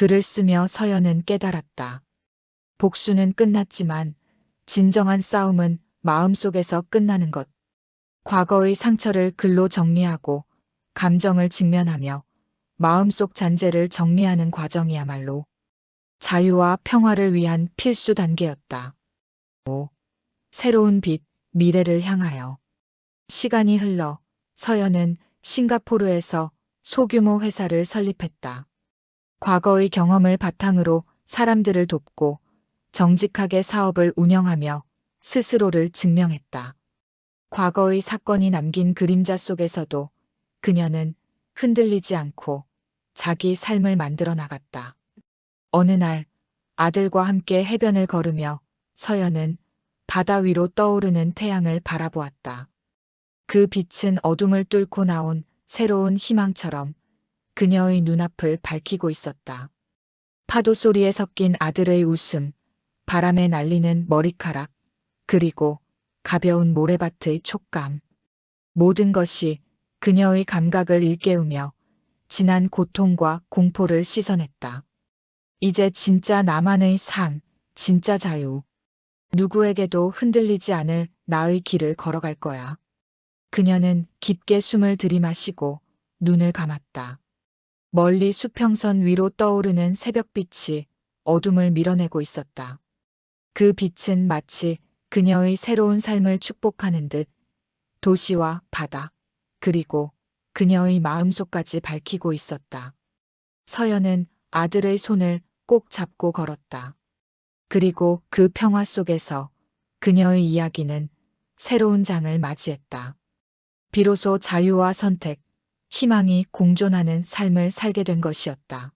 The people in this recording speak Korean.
글을 쓰며 서연은 깨달았다. 복수는 끝났지만 진정한 싸움은 마음속에서 끝나는 것. 과거의 상처를 글로 정리하고 감정을 직면하며 마음속 잔재를 정리하는 과정이야말로 자유와 평화를 위한 필수 단계였다. 5. 새로운 빛, 미래를 향하여. 시간이 흘러 서연은 싱가포르에서 소규모 회사를 설립했다. 과거의 경험을 바탕으로 사람들을 돕고 정직하게 사업을 운영하며 스스로를 증명했다. 과거의 사건이 남긴 그림자 속에서도 그녀는 흔들리지 않고 자기 삶을 만들어 나갔다. 어느 날 아들과 함께 해변을 걸으며 서연은 바다 위로 떠오르는 태양을 바라보았다. 그 빛은 어둠을 뚫고 나온 새로운 희망처럼 그녀의 눈앞을 밝히고 있었다. 파도 소리에 섞인 아들의 웃음, 바람에 날리는 머리카락, 그리고 가벼운 모래밭의 촉감. 모든 것이 그녀의 감각을 일깨우며 지난 고통과 공포를 씻어냈다. 이제 진짜 나만의 삶, 진짜 자유. 누구에게도 흔들리지 않을 나의 길을 걸어갈 거야. 그녀는 깊게 숨을 들이마시고 눈을 감았다. 멀리 수평선 위로 떠오르는 새벽빛이 어둠을 밀어내고 있었다. 그 빛은 마치 그녀의 새로운 삶을 축복하는 듯 도시와 바다, 그리고 그녀의 마음속까지 밝히고 있었다. 서연은 아들의 손을 꼭 잡고 걸었다. 그리고 그 평화 속에서 그녀의 이야기는 새로운 장을 맞이했다. 비로소 자유와 선택, 희망이 공존하는 삶을 살게 된 것이었다.